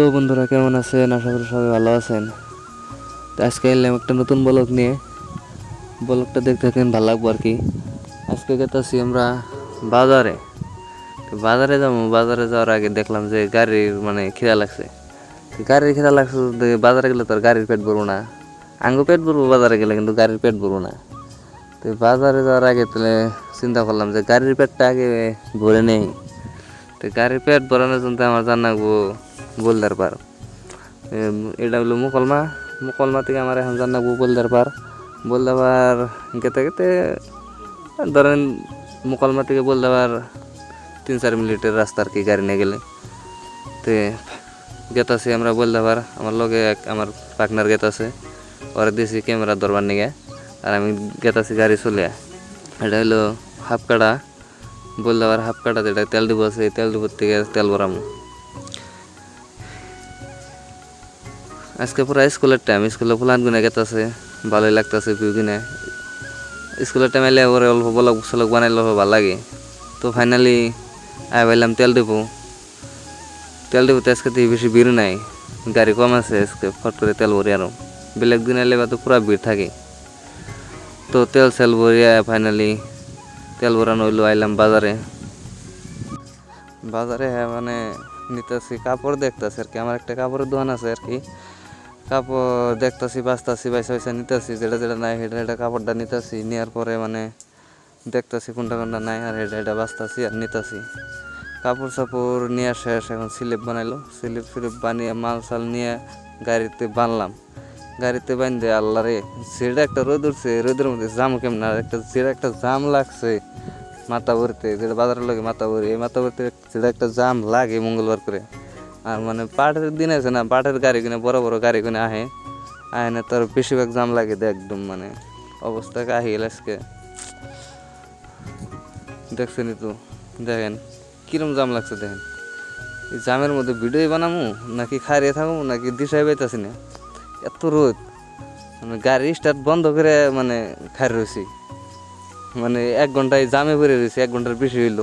তো বন্ধুরা, কেমন আছেন? আশা করি সবাই ভালো আছেন। তো আজকে এলাম একটা নতুন ব্লগ নিয়ে। ব্লগটা দেখতে থাকেন, ভালো লাগবো আর কি। আজকে গেতেছি আমরা বাজারে। বাজারে যাব। বাজারে যাওয়ার আগে দেখলাম যে গাড়ির মানে খিদা লাগছে। গাড়ির খিদা লাগছে বাজারে গেলে তো আর গাড়ির পেট ভরবো না। আঙ্গো পেট ভরবো বাজারে গেলে, কিন্তু গাড়ির পেট ভরবো না। তো বাজারে যাওয়ার আগে তাহলে চিন্তা করলাম যে গাড়ির পেটটা আগে ভরে নেই। তো গাড়ির পেট ভরানোর জন্য আমার জান লাগবো বোলদার পার। এটা হলো মুকলমা। মুকলমা থেকে আমার এখন জান লাগবো বোলদার পার। বোলদার গেতে গেতে, ধরেন মুকলমা থেকে বোলদার পার তিন চার মিনিটের রাস্তা আর কি গাড়ি নিয়ে গেলে। তো গেতাছি আমরা বলতে পার। আমার লগে এক, আমার পার্টনার গেতাছে ওরা দিয়েছি ক্যামেরা দরবার নিয়ে আর আমি গেতাছি গাড়ি চলে। এটা হলো হাফ কাটা বলতে পার হাফ কাটা যেটা তেল দিব আছে তেল ডিপোর থেকে তেল ভরামো। আজকে পুরো স্কুলের টাইম স্কুলে ফুলান গুনে গেতাছে, ভালোই লাগতেছে ভিউ কিনে। স্কুলের টাইম এলে ওরে অল্প বলক সলক বানাইলে ভালো লাগে। তো ফাইনালি আই পাইলাম তেল ডিপো তেল ডিপোতে আজকে বেশি ভিড় নাই, গাড়ি কম আছে, আজকে ফট করে তেল ভরি আরও বেলেগ দিন এলে তো পুরা ভিড় থাকে। তো তেল সেল ভরিয়া ফাইনালি তেল ভরানো হইল, আইলাম বাজারে। বাজারে মানে নিতেছি কাপড় দেখতেছি আর কি, আমার একটা কাপড়ের দোকান আছে আর কি। কাপড় দেখতেছি, বাঁচতেছি বাইসা বাইসা নিতেছি, যেটা যেটা নাই, সেটা এটা কাপড়টা নিতেছি নেওয়ার পরে মানে দেখতেছি কোনটা কোনটা নাই, আর এটা এটা বাঁচতেছি আর নিতেছি। কাপড় সাপড় নিয়ে শেষ, এখন স্লিপ বানাইলো। স্লিপ স্লিপ বানিয়ে মাল সাল নিয়ে গাড়িতে বানলাম। গাড়িতে বান্ধে আল্লাহ রে সেটা একটা রোদ উঠছে রোদের মধ্যে জাম কেমন? আর একটা যেটা একটা জাম লাগছে মাথা ভরতে, যেটা বাজারের লাগে মাথা ভরি, এই মাথা ভরতে যেটা একটা জাম লাগে মঙ্গলবার করে। আর মানে পাটের দিন আছে না, পাটের গাড়ি কিনে, বড় বড় গাড়ি কিনে আহে। আহে না, তার বেশিরভাগ জাম লাগে দেখ একদম মানে অবস্থা আহি গেল আজকে। দেখছেনই তো? দেখেন, কিরম জাম লাগছে দেখেন। এই জামের মধ্যে ভিডিও বানামু, নাকি খাইয়ে থাকব নাকি দিশাই পাইতাছি না? এত রোদ। মানে গাড়ি স্টার্ট বন্ধ করে মানে খাই রয়েছি মানে এক ঘন্টায় জামে পড়ে রয়েছে এক ঘণ্টার বেশি হইল।